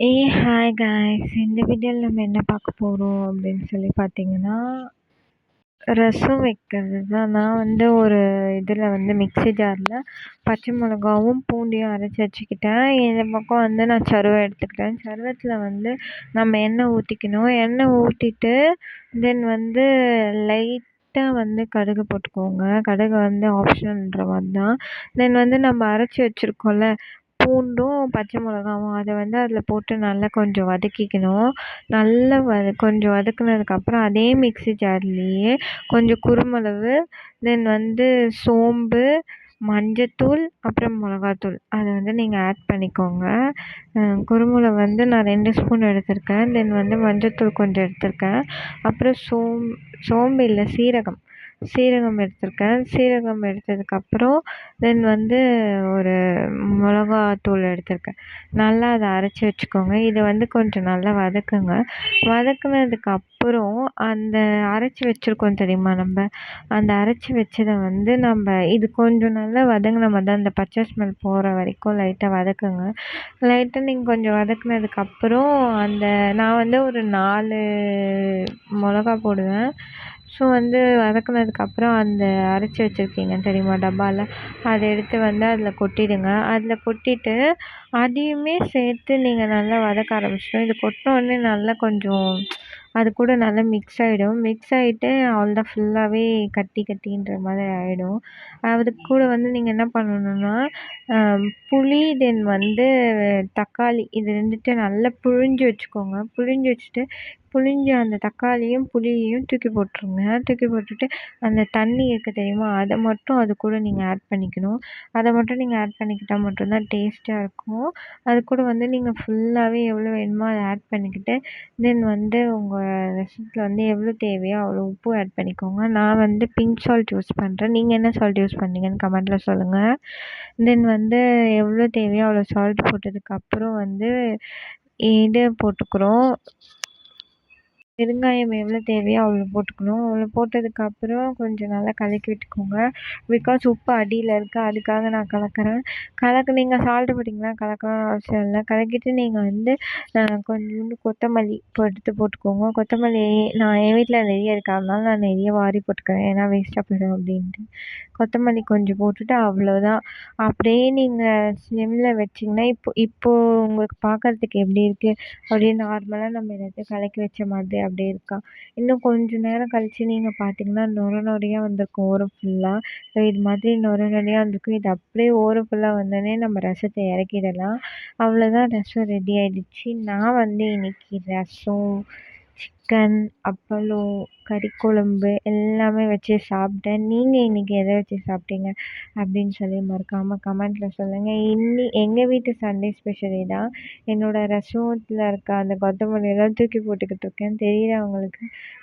ஏ hi guys இந்த வீடியோவில் நம்ம என்ன பார்க்க போகிறோம் அப்படின்னு சொல்லி பார்த்தீங்கன்னா ரசம் வைக்கிறது தான் நான் வந்து ஒரு இதில் வந்து மிக்ஸி ஜாரில் பச்சை மிளகாவும் பூண்டியும் அரைச்சி வச்சுக்கிட்டேன். இந்த பக்கம் வந்து நான் சருவம் எடுத்துக்கிட்டேன். சருவத்தில் வந்து நம்ம எண்ணெய் ஊற்றிக்கணும் எண்ணெய் ஊற்றிட்டு தென் வந்து லைட் லைட்டாக வந்து கடுகு போட்டுக்கோங்க. கடுகு வந்து ஆப்ஷனல்ன்ற மாதிரி தான் தென் வந்து நம்ம அரைச்சி வச்சுருக்கோம்ல பூண்டும் பச்சை மிளகாவும் அதை வந்து அதில் போட்டு நல்லா கொஞ்சம் வதக்கிக்கணும். நல்லா வத கொஞ்சம் வதக்குனதுக்கப்புறம் அதே மிக்ஸி ஜார்லேயே கொஞ்சம் குருமிளகு தென் வந்து சோம்பு மஞ்சத்தூள் அப்புறம் மிளகாத்தூள். அதை வந்து நீங்கள் ஆட் பண்ணிக்கோங்க. குருமிளகு வந்து நான் ரெண்டு ஸ்பூன் எடுத்திருக்கேன். தென் வந்து மஞ்சத்தூள் கொஞ்சம் எடுத்திருக்கேன். அப்புறம் சோம் சோம்பு இல்லை சீரகம். சீரகம் எடுத்திருக்கேன். சீரகம் எடுத்ததுக்கப்புறம் தென் வந்து ஒரு மிளகாத்தூள் எடுத்திருக்கேன். நல்லா அதை அரைச்சி வச்சுக்கோங்க. இதை வந்து கொஞ்சம் நல்லா வதக்குங்க. வதக்குனதுக்கு அப்புறம் அந்த அரைச்சி வச்சுருக்கோம் தெரியுமா நம்ம? அந்த அரைச்சி வச்சதை வந்து நம்ம இது கொஞ்சம் நல்லா வதங்கின மாதிரி அந்த பச்சை ஸ்மெல் போகிற வரைக்கும் லைட்டாக வதக்குங்க. லைட்டாக நீங்கள் கொஞ்சம் வதக்குனதுக்கப்புறம் அந்த நான் வந்து ஒரு நாலு மிளகா போடுவேன். ஸோ வந்து வதக்குனதுக்கப்புறம் அந்த அரைச்சி வச்சுருக்கீங்க தெரியுமா டப்பாவில் அதை எடுத்து வந்து அதில் கொட்டிடுங்க. அதில் கொட்டிட்டு அதையுமே சேர்த்து நீங்கள் நல்லா வதக்க ஆரம்பிச்சிடும். இது கொட்டினோடனே நல்லா கொஞ்சம் அது கூட நல்லா மிக்ஸ் ஆகிடும் மிக்ஸ் ஆகிட்டு அவ்வளோதான் ஃபுல்லாகவே கட்டி கட்டின்ற மாதிரி ஆகிடும் அது கூட வந்து நீங்கள் என்ன பண்ணணுன்னா புளி தென் வந்து தக்காளி இது ரெண்டுத்தையும் நல்லா புழிஞ்சு வச்சுக்கோங்க. புழிஞ்சு வச்சுட்டு புழிஞ்ச அந்த தக்காளியும் புளியையும் தூக்கி போட்டுருங்க. தூக்கி போட்டுட்டு அந்த தண்ணி இருக்குது தெரியுமா? அதை மட்டும் அது கூட நீங்கள் ஆட் பண்ணிக்கணும். அதை மட்டும் நீங்கள் ஆட் பண்ணிக்கிட்டால் மட்டும்தான் டேஸ்ட்டாக இருக்கும். அது கூட வந்து நீங்கள் ஃபுல்லாகவே எவ்வளோ வேணுமோ அதை ஆட் பண்ணிக்கிட்டு தென் வந்து உங்கள் ரசத்தில் வந்து எவ்வளோ தேவையோ அவ்வளோ உப்பு ஆட் பண்ணிக்கோங்க. நான் வந்து பிங்க் சால்ட் யூஸ் பண்ணுறேன் நீங்கள் என்ன சால்ட் யூஸ் பண்ணீங்கன்னு கமெண்ட்டில் சொல்லுங்கள் தென் வந்து எவ்வளோ தேவையோ அவ்வளோ சால்ட் போட்டதுக்கப்புறம் வந்து இது போட்டுக்கிறோம். பெருங்காயம் எவ்வளோ தேவையோ அவ்வளோ போட்டுக்கணும். அவ்வளோ போட்டதுக்கப்புறம் கொஞ்சம் நல்லா கலக்கி விட்டுக்கோங்க. பிகாஸ் உப்பு அடியில் இருக்குது அதுக்காக நான் கலக்கிறேன். கலக்க நீங்கள் சால்ட் போட்டிங்கன்னா கலக்கணும்னு அவசியம் இல்லை. கலக்கிட்டு நீங்கள் வந்து கொஞ்சோண்டு கொத்தமல்லி இப்போ எடுத்து போட்டுக்கோங்க. கொத்தமல்லி நான் என் வீட்டில் நிறைய இருக்குது அதனால நான் நிறைய வாரி போட்டுக்கிறேன். ஏன்னா வேஸ்ட்டாக போயிடும் அப்படின்ட்டு. கொத்தமல்லி கொஞ்சம் போட்டுட்டு அவ்வளோதான் அப்படியே நீங்கள் ஸ்லிம்மில் வச்சிங்கன்னா இப்போ இப்போது உங்களுக்கு பார்க்கறதுக்கு எப்படி இருக்குது அப்படியே நார்மலாக நம்ம எல்லாத்தையும் கலக்கி வச்ச மாதிரி அப்படியே இருக்கா. இன்னும் கொஞ்சம் நேரம் கழிச்சு நீங்கள் பார்த்தீங்கன்னா நொர நொரையா வந்திருக்கும். ஓரம் ஃபுல்லாக ஸோ இது மாதிரி நொர நொரையா வந்திருக்கும். இது அப்படியே ஓரம் ஃபுல்லாக வந்தோடனே நம்ம ரசத்தை இறக்கிடலாம். அவ்வளோதான் ரசம் ரெடி ஆயிடுச்சு. நான் வந்து இன்னைக்கு ரசம் சிக்கன் அப்பளம் கறி குழம்பு எல்லாமே வச்சு சாப்பிட்டேன். நீங்கள் இன்றைக்கி எதை வச்சு சாப்பிட்டீங்க அப்படின்னு சொல்லி மறக்காமல் கமெண்ட்டில் சொல்லுங்கள் இன்னி எங்கள் வீட்டு சண்டே ஸ்பெஷல் இதான் என்னோடய ரசத்தில் இருக்க அந்த கொத்தமல்லியெல்லாம் தூக்கி போட்டுக்கிட்டு இருக்கேன். தெரியல அவங்களுக்கு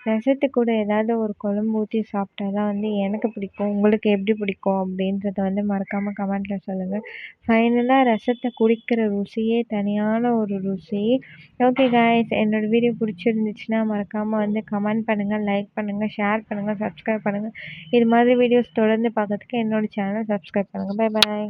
ரசத்துக்கு கூட ஏதாவது ஒரு குழம்பு ஊற்றி சாப்பிட்டா தான் வந்து எனக்கு பிடிக்கும். உங்களுக்கு எப்படி பிடிக்கும் அப்படின்றத வந்து மறக்காமல் கமெண்ட்டில் சொல்லுங்கள் ஃபைனலாக ரசத்தை குடிக்கிற ருசியே தனியான ஒரு ருசி. ஓகே காய்ஸ் என்னோடய வீடியோ பிடிச்சிருந்துச்சுன்னா மறக்காமல் வந்து கமெண்ட் பண்ணுங்கள் லைக் பண்ணுங்கள் ஷேர் பண்ணுங்கள் சப்ஸ்கிரைப் பண்ணுங்கள் இது மாதிரி வீடியோஸ் தொடர்ந்து பார்க்கறதுக்கு என்னோடய சேனலை சப்ஸ்கிரைப் பண்ணுங்கள் பை பாய்